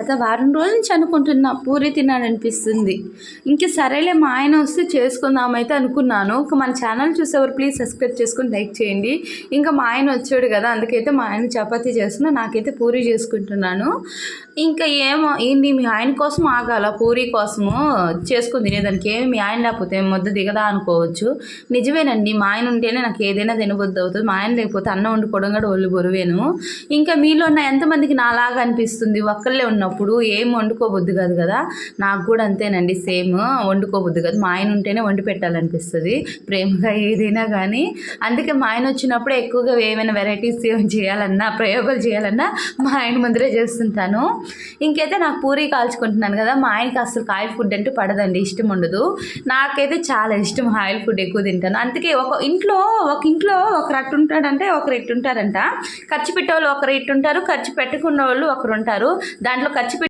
గత వారం రోజుల నుంచి అనుకుంటున్నా పూరి తినాలనిపిస్తుంది. ఇంక సరేలే మా ఆయన వస్తే చేసుకుందామైతే అనుకున్నాను. ఇంకా మన ఛానల్ చూసేవారు ప్లీజ్ సబ్స్క్రైబ్ చేసుకుని లైక్ చేయండి. ఇంకా మా ఆయన వచ్చాడు కదా అందుకైతే మా ఆయన చపాతీ చేస్తున్నా నాకైతే పూరి చేసుకుంటున్నాను. ఇంకా ఏమో ఏంది మీ ఆయన కోసం ఆగాల పూరి కోసము? చేసుకుని తినేదానికి ఏమి మీ ఆయన లేకపోతే ముద్ద దిగదా అనుకోవచ్చు. నిజమేనండి మా ఆయన ఉంటేనే నాకు ఏదైనా తినబుద్ధి అవుతుంది. మా ఆయన లేకపోతే అన్నం వండుకోవడం కూడా ఒళ్ళు బరువేను. ఇంకా మీలో ఉన్న ఎంతమందికి నాలాగా అనిపిస్తుంది? ఒక్కళ్ళే అప్పుడు ఏం వండుకోబుద్ది కాదు కదా. నాకు కూడా అంతేనండి సేమ్ వండుకోబుద్ది కాదు. మా ఆయన ఉంటేనే వండి పెట్టాలనిపిస్తుంది ప్రేమగా ఏదైనా కానీ అందుకే మా ఆయన వచ్చినప్పుడు ఎక్కువగా ఏమైనా వెరైటీస్ చేయాలన్నా ప్రయోగాలు చేయాలన్నా మా ఆయన ముందరే చేస్తుంటాను. ఇంకైతే నాకు పూరి కాల్చుకుంటున్నాను కదా మా ఆయనకి అసలు ఆయిల్ ఫుడ్ అంటే పడదండి ఇష్టం ఉండదు. నాకైతే చాలా ఇష్టం ఆయిల్ ఫుడ్ ఎక్కువ తింటాను. అందుకే ఒక ఇంట్లో ఒక ఇంట్లో ఒకరు అట్టు ఉంటాడంటే ఒకరు ఇట్టు ఉంటారంట. ఖర్చు పెట్టే వాళ్ళు ఒకరు ఇట్టు ఉంటారు ఖర్చు పెట్టుకున్న వాళ్ళు ఒకరు ఉంటారు. దాంట్లో ఖర్చు పెట్టి